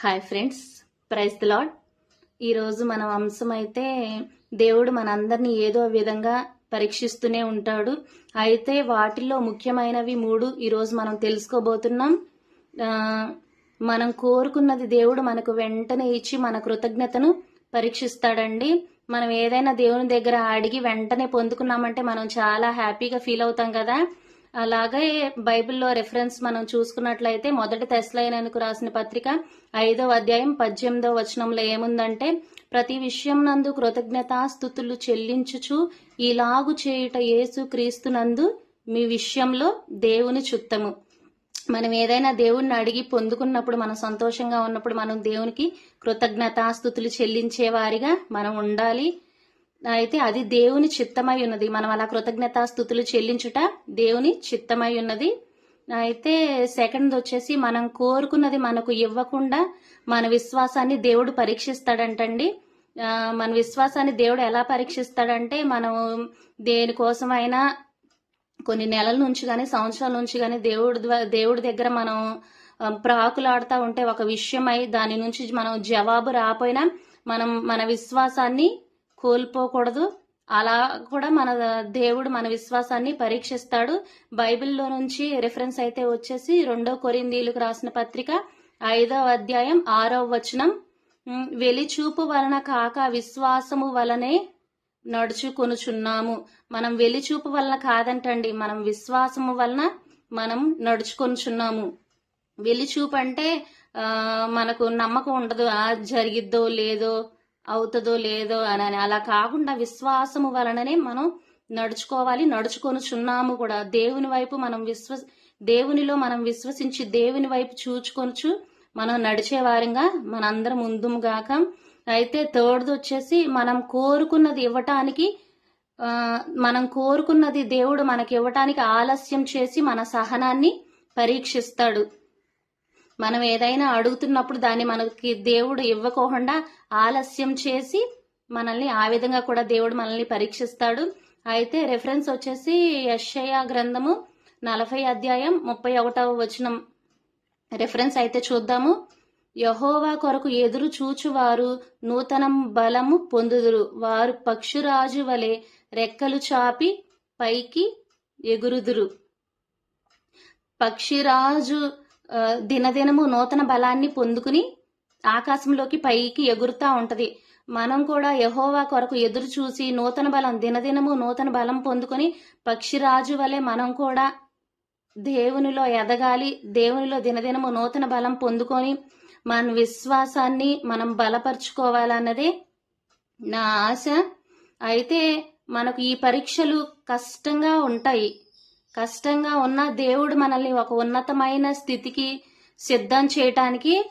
Hi friends praise the Lord ఈరోజు మన అంశం అయితే దేవుడు మనందరినీ ఏదో విధంగా పరీక్షిస్తూనే ఉంటాడు. అయితే వాటిల్లో ముఖ్యమైనవి మూడు ఈరోజు మనం తెలుసుకోబోతున్నాం. మనం కోరుకున్నది దేవుడు మనకు వెంటనే ఇచ్చి మన కృతజ్ఞతను పరీక్షిస్తాడండి. మనం ఏదైనా దేవుని దగ్గర అడిగి వెంటనే పొందుకున్నామంటే మనం చాలా హ్యాపీగా ఫీల్ అవుతాం కదా. అలాగే బైబిల్లో రెఫరెన్స్ మనం చూసుకున్నట్లయితే మొదటి తెస్లైనకు రాసిన పత్రిక ఐదో అధ్యాయం పద్దెనిమిదో వచనంలో ఏముందంటే ప్రతి విషయం నందు కృతజ్ఞతాస్థుతులు చెల్లించుచు ఇలాగు చేయుట యేసు క్రీస్తునందు మీ విషయంలో దేవుని చుత్తము. మనం ఏదైనా దేవుణ్ణి అడిగి పొందుకున్నప్పుడు మనం సంతోషంగా ఉన్నప్పుడు మనం దేవునికి కృతజ్ఞతాస్థుతులు చెల్లించే వారిగా మనం ఉండాలి. అయితే అది దేవుని చిత్తమై ఉన్నది. మనం అలా కృతజ్ఞతాస్థుతులు చెల్లించుట దేవుని చిత్తమై ఉన్నది. అయితే సెకండ్ వచ్చేసి మనం కోరుకున్నది మనకు ఇవ్వకుండా మన విశ్వాసాన్ని దేవుడు పరీక్షిస్తాడంటండి. మన విశ్వాసాన్ని దేవుడు ఎలా పరీక్షిస్తాడంటే మనం దేనికోసమైనా కొన్ని నెలల నుంచి కానీ సంవత్సరాల నుంచి కానీ దేవుడి దేవుడి దగ్గర మనం ప్రాకులాడుతూ ఉంటే ఒక విషయమై దాని నుంచి మనం జవాబు రాపోయినా మనం మన విశ్వాసాన్ని కోల్పోకూడదు. అలా కూడా మన దేవుడు మన విశ్వాసాన్ని పరీక్షిస్తాడు. బైబిల్లో నుంచి రిఫరెన్స్ అయితే వచ్చేసి రెండో కొరిందీలకు రాసిన పత్రిక ఐదవ అధ్యాయం ఆరవ వచనం. వెలిచూపు వలన కాక విశ్వాసము వలనే నడుచుకొనుచున్నాము. మనం వెలిచూపు వలన కాదంటండి మనం విశ్వాసము వలన మనం నడుచుకొనుచున్నాము. వెలిచూపు అంటే మనకు నమ్మకం ఉండదు ఆ జరిగిద్దో లేదో అవుతుందో లేదో అని అలా కాకుండా విశ్వాసము వలననే మనం నడుచుకోవాలి నడుచుకొనుచున్నాము కూడా. దేవుని వైపు మనం విశ్వ దేవునిలో మనం విశ్వసించి దేవుని వైపు చూచుకొనుచు మనం నడిచే వారంగా మనందరం ముందుగాక అయితే థర్డ్ వచ్చేసి మనం కోరుకున్నది ఇవ్వటానికి మనం కోరుకున్నది దేవుడు మనకి ఇవ్వటానికి ఆలస్యం చేసి మన సహనాన్ని పరీక్షిస్తాడు. మనం ఏదైనా అడుగుతున్నప్పుడు దాన్ని మనకి దేవుడు ఇవ్వకోకుండా ఆలస్యం చేసి మనల్ని ఆ విధంగా కూడా దేవుడు మనల్ని పరీక్షిస్తాడు. అయితే రెఫరెన్స్ వచ్చేసి యశయ గ్రంథము నలభై అధ్యాయం ముప్పై ఒకటవ వచనం. రెఫరెన్స్ అయితే చూద్దాము. యహోవా కొరకు ఎదురు చూచువారు నూతన బలము పొందుదురు. వారు పక్షురాజు వలె రెక్కలు చాపి పైకి ఎగురుదురు. పక్షిరాజు దినదినము నూతన బలాన్ని పొందుకుని ఆకాశంలోకి పైకి ఎగురుతా ఉంటది. మనం కూడా యహోవా కొరకు ఎదురు చూసి నూతన బలం దినదినము నూతన బలం పొందుకొని పక్షిరాజు వలె మనం కూడా దేవునిలో ఎదగాలి దేవునిలో దినదినము నూతన బలం పొందుకొని మన విశ్వాసాన్ని మనం బలపరుచుకోవాలన్నదే నా ఆశ. అయితే మనకు ఈ పరీక్షలు కష్టంగా ఉంటాయి. కష్టంగా ఉన్న దేవుడు మనల్ని ఒక ఉన్నతమైన స్థితికి సిద్ధం చేయటానికి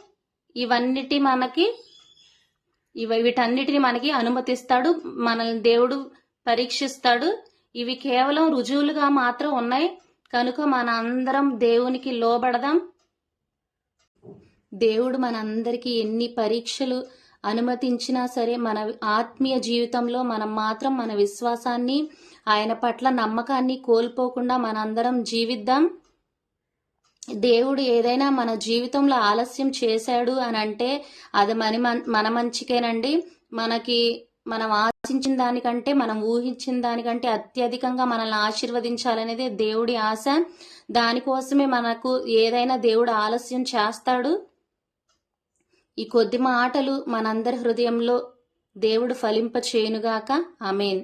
ఇవన్నిటి మనకి ఇవి వీటన్నిటిని మనకి అనుమతిస్తాడు. మనల్ని దేవుడు పరీక్షిస్తాడు. ఇవి కేవలం రుజువులుగా మాత్రం ఉన్నాయి. కనుక మన అందరం దేవునికి లోబడదాం. దేవుడు మనందరికీ ఎన్ని పరీక్షలు అనుమతించినా సరే మన ఆత్మీయ జీవితంలో మనం మాత్రం మన విశ్వాసాన్ని ఆయన పట్ల నమ్మకాన్ని కోల్పోకుండా మనందరం జీవిద్దాం. దేవుడు ఏదైనా మన జీవితంలో ఆలస్యం చేశాడు అని అంటే అది మన మన మంచికేనండి. మనకి మనం ఆశించిన దానికంటే మనం ఊహించిన దానికంటే అత్యధికంగా మనల్ని ఆశీర్వదించాలనేది దేవుడి ఆశ. దానికోసమే మనకు ఏదైనా దేవుడు ఆలస్యం చేస్తాడు. ఈ కొద్ది మాటలు మనందరి హృదయంలో దేవుడు ఫలింపచేయునుగాక. అమేన్